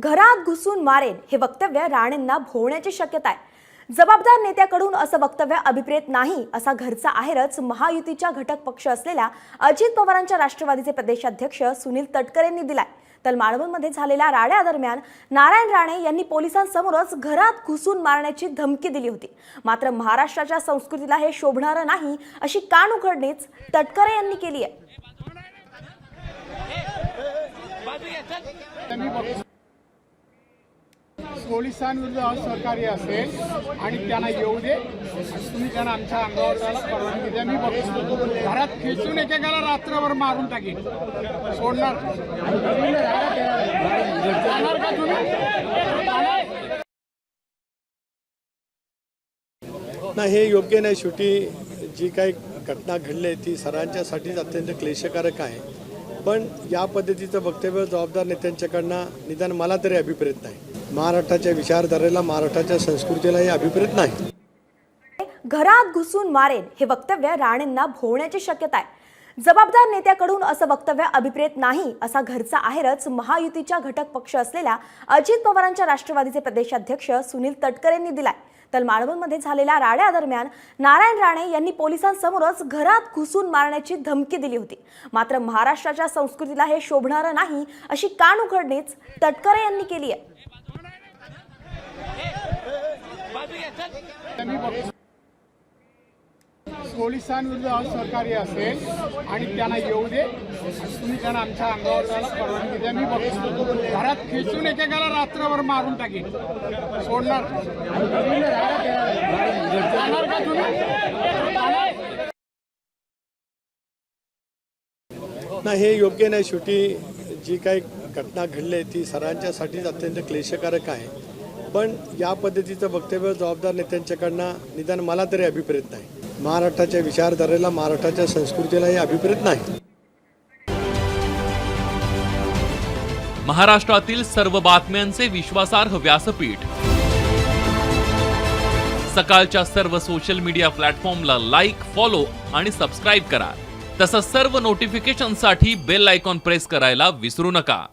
घरात घुसून मारेन हे वक्तव्य राणेंना भोवण्याची शक्यता आहे. जबाबदार नेत्याकडून असं वक्तव्य अभिप्रेत नाही असा घरचा आहेरच महायुतीच्या घटक पक्ष असलेल्या अजित पवारांच्या राष्ट्रवादीचे प्रदेशाध्यक्ष सुनील तटकरेंनी दिलाय. तर मालवणमध्ये झालेल्या राड्यादरम्यान नारायण राणे यांनी पोलिसांसमोरच घरात घुसून मारण्याची धमकी दिली होती. मात्र महाराष्ट्राच्या संस्कृतीला हे शोभणारं नाही अशी कान उघडणीच तटकरे यांनी केली आहे. पोलिसांविरुद्ध असहकार्य असेल आणि त्यांना येऊ दे. तुम्ही त्यांना आमच्या अंगावर जायला परवानगी द्या. मी बघतो घरात खेचून एकेकाला रात्रभर मारून टाकेन सोडणार. जाणार का तुम्ही? नाही हे योग्य नाही. शेवटी जी काही घटना घडली आहे ती सरांच्यासाठीच अत्यंत क्लेशकारक आहे. पण या पद्धतीचं वक्तव्य जबाबदार नेत्यांच्याकडनं निदान मला तरी अभिप्रेत नाही. महाराष्ट्राच्या विचारधारेला महाराष्ट्राच्या संस्कृतीला हे अभिप्रेत नाही. घरात घुसून मारेन हे वक्तव्य राणेंना भोवण्याची शक्यता आहे जबाबदार नेत्याकडून असं वक्तव्य अभिप्रेत नाही असा घरचा आहेरच महायुतीच्या घटक पक्ष असलेल्या अजित पवारांच्या राष्ट्रवादीचे प्रदेशाध्यक्ष सुनील तटकरेंनी दिलाय. तर माळवणमध्ये झालेल्या राड्यादरम्यान नारायण राणे यांनी पोलिसांसमोरच घरात घुसून मारण्याची धमकी दिली होती. मात्र महाराष्ट्राच्या संस्कृतीला हे शोभणारं नाही अशी कान उघडणीच तटकरे यांनी केली आहे. पोलिसांविरुद्ध असहकार्य असेल आणि त्यांना येऊ दे तुम्ही त्यांना आमच्या अंगावर जायला परवानगी द्या. मी बघतो घरात खेचून एकेकाला रात्रभर मारून टाकेन सोडणार. जाणार का तुम्ही? नाही हे योग्य नाही. शेवटी जी काही घटना घडली आहे ती सरांच्यासाठीच अत्यंत क्लेशकारक आहे. पण या पद्धतीचं वक्तव्य जबाबदार नेत्यांच्याकडनं निदान मला तरी अभिप्रेत नाही. महाराष्ट्राच्या विचारधारेला महाराष्ट्राच्या संस्कृतीला हे अभिप्रेत नाही. महाराष्ट्रातील सर्व बातम्यांचे विश्वासार्ह व्यासपीठ. सकाळच्या सर्व सोशल मीडिया प्लॅटफॉर्मला लाईक फॉलो आणि सबस्क्राईब करा. तसंच सर्व नोटिफिकेशनसाठी बेल आयकॉन प्रेस करायला विसरू नका.